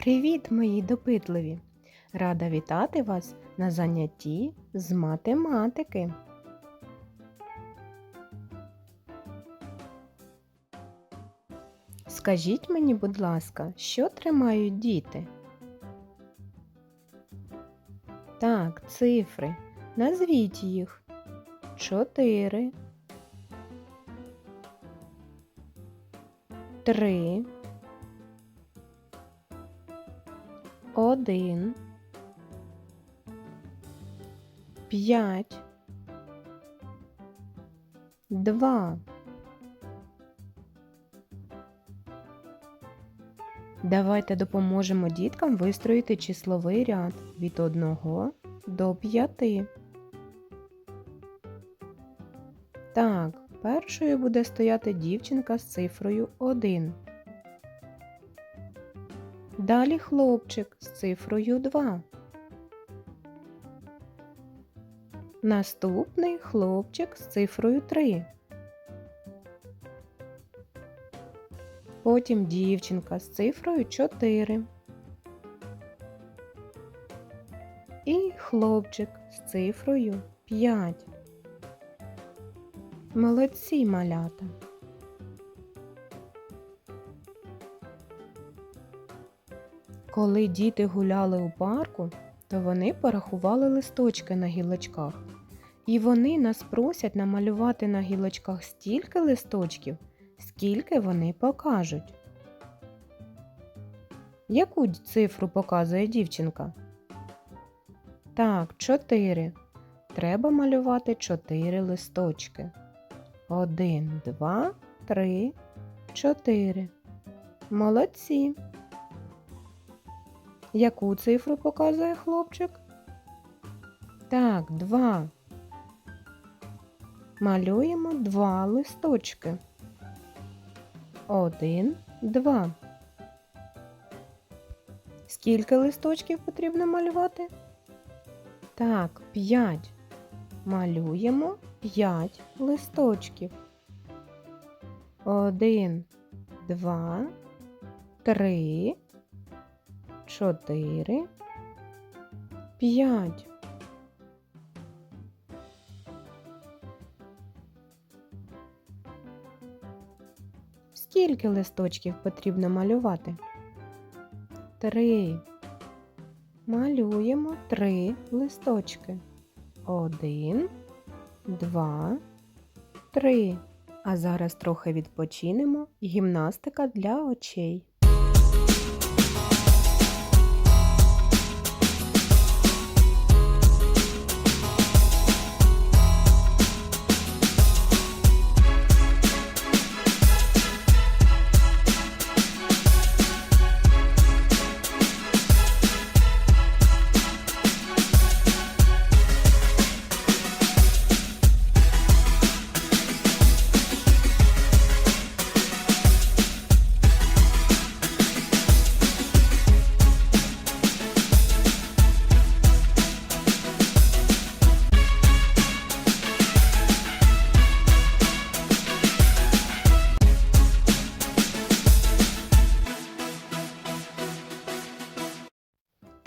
Привіт, мої допитливі! Рада вітати вас на занятті з математики. Скажіть мені, будь ласка, що тримають діти? Так, цифри. Назвіть їх. Чотири. Три. Один. П'ять. Два. Давайте допоможемо діткам вистроїти числовий ряд від 1 до 5. Так, першою буде стояти дівчинка з цифрою 1. Далі хлопчик з цифрою 2. Наступний хлопчик з цифрою 3. Потім дівчинка з цифрою 4. І хлопчик з цифрою 5. Молодці малята. Коли діти гуляли у парку, то вони порахували листочки на гілочках. І вони нас просять намалювати на гілочках стільки листочків, скільки вони покажуть. Яку цифру показує дівчинка? Так, чотири. Треба малювати чотири листочки. Один, два, три, чотири. Молодці. Яку цифру показує хлопчик? Так, два. Малюємо два листочки. Один, два. Скільки листочків потрібно малювати? Так, п'ять. Малюємо п'ять листочків. Один, два, три, чотири, п'ять. Скільки листочків потрібно малювати? Три. Малюємо три листочки. Один, два, три. А зараз трохи відпочинемо. Гімнастика для очей.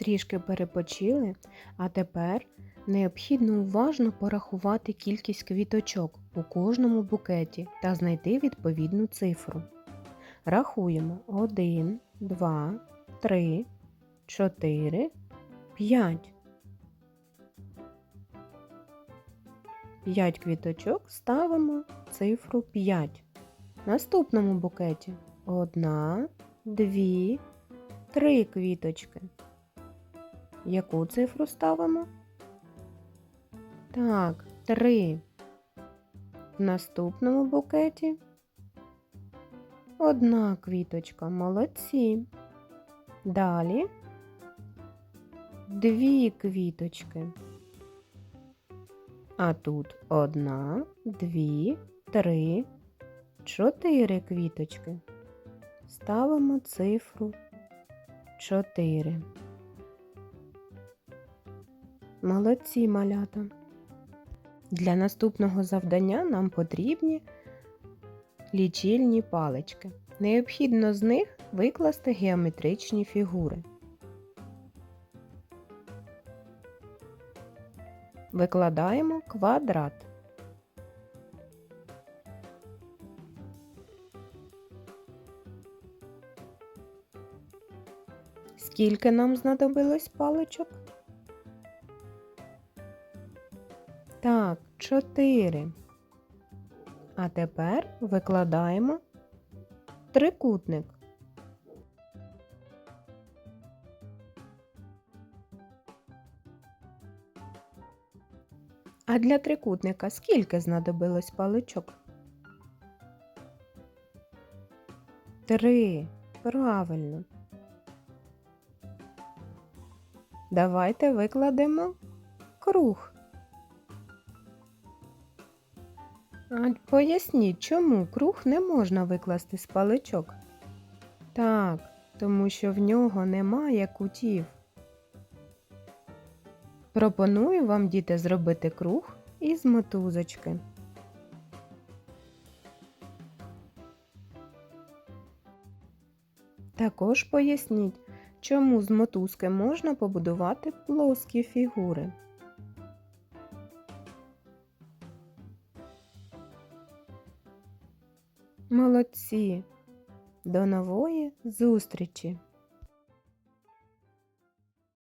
Трішки перепочили, а тепер необхідно уважно порахувати кількість квіточок у кожному букеті та знайти відповідну цифру. Рахуємо 1, 2, 3, 4, 5. 5 квіточок ставимо цифру 5. В Наступному букеті 1, 2, 3 квіточки. Яку цифру ставимо? Так, три. В наступному букеті одна квіточка. Молодці. Далі дві квіточки. А тут одна, дві, три, чотири квіточки. Ставимо цифру чотири. Молодці малята. Для наступного завдання нам потрібні лічильні палички. Необхідно з них викласти геометричні фігури. Викладаємо квадрат. Скільки нам знадобилось паличок? Так, чотири. А тепер викладаємо трикутник. А для трикутника скільки знадобилось паличок? Три. Правильно. Давайте викладемо круг. Поясніть, чому круг не можна викласти з паличок? Так, тому що в нього немає кутів. Пропоную вам, діти, зробити круг із мотузочки. Також поясніть, чому з мотузки можна побудувати плоскі фігури. Молодці! До нової зустрічі!